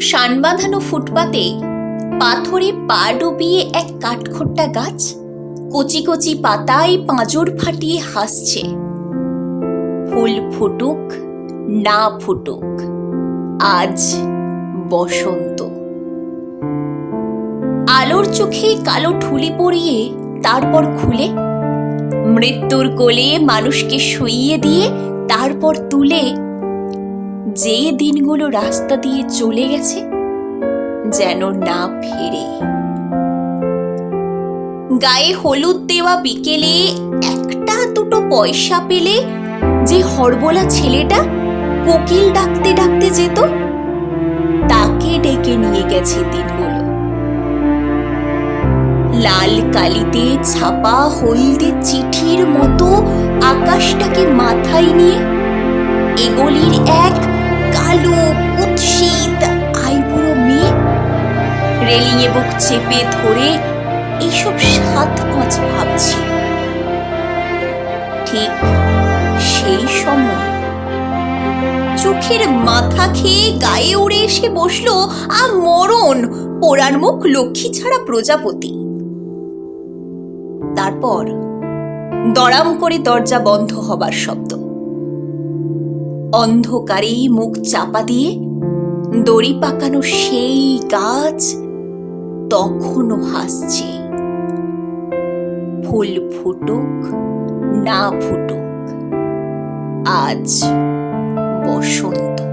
শান বাঁধানো ফুটপাতে পাথরে পা ডুবিয়ে এক কাঠখোট্টা গাছ কচি কচি পাতায় পাঁজর ফাটিয়ে হাসছে। ফুল ফুটুক, না ফুটুক, আজ বসন্ত। আলোর চোখে কালো ঠুলি পরিয়ে তারপর খুলে, মৃত্যুর কোলে মানুষকে শুইয়ে দিয়ে তারপর তুলে যে দিনগুলো রাস্তা দিয়ে চলে গেছে, যেন না ফেরে। গায়ে হলুদ দেওয়া বিকেলে একটা দুটো পয়সা পেলে যে হরবোলা ছেলেটা কোকিল ডাকতে ডাকতে যেত, তাকে ডেকে নিয়ে গেছে দিনগুলো। লাল কালিতে ছাপা হলদে চিঠির মতো আকাশটাকে মাথায় নিয়ে কালো কুৎসিত আইবুড়ো মেয়ে। রেলিংয়ে বুক চেপে ধরে এইসব সাত পাঁচ ভাবছিল ঠিক সেই সময় চোখের মাথা খেয়ে গায়ে উড়ে এসে বসল আ মরণ, পোড়ার মুখ লক্ষ্মী ছাড়া প্রজাপতি। তারপর দড়াম করে দরজা বন্ধ হবার শব্দ। অন্ধকারে মুখ চাপা দিয়ে দড়ি পাকানো সেই গাছ তখনও হাসছে। ফুল ফুটুক, না ফুটুক, আজ বসন্ত।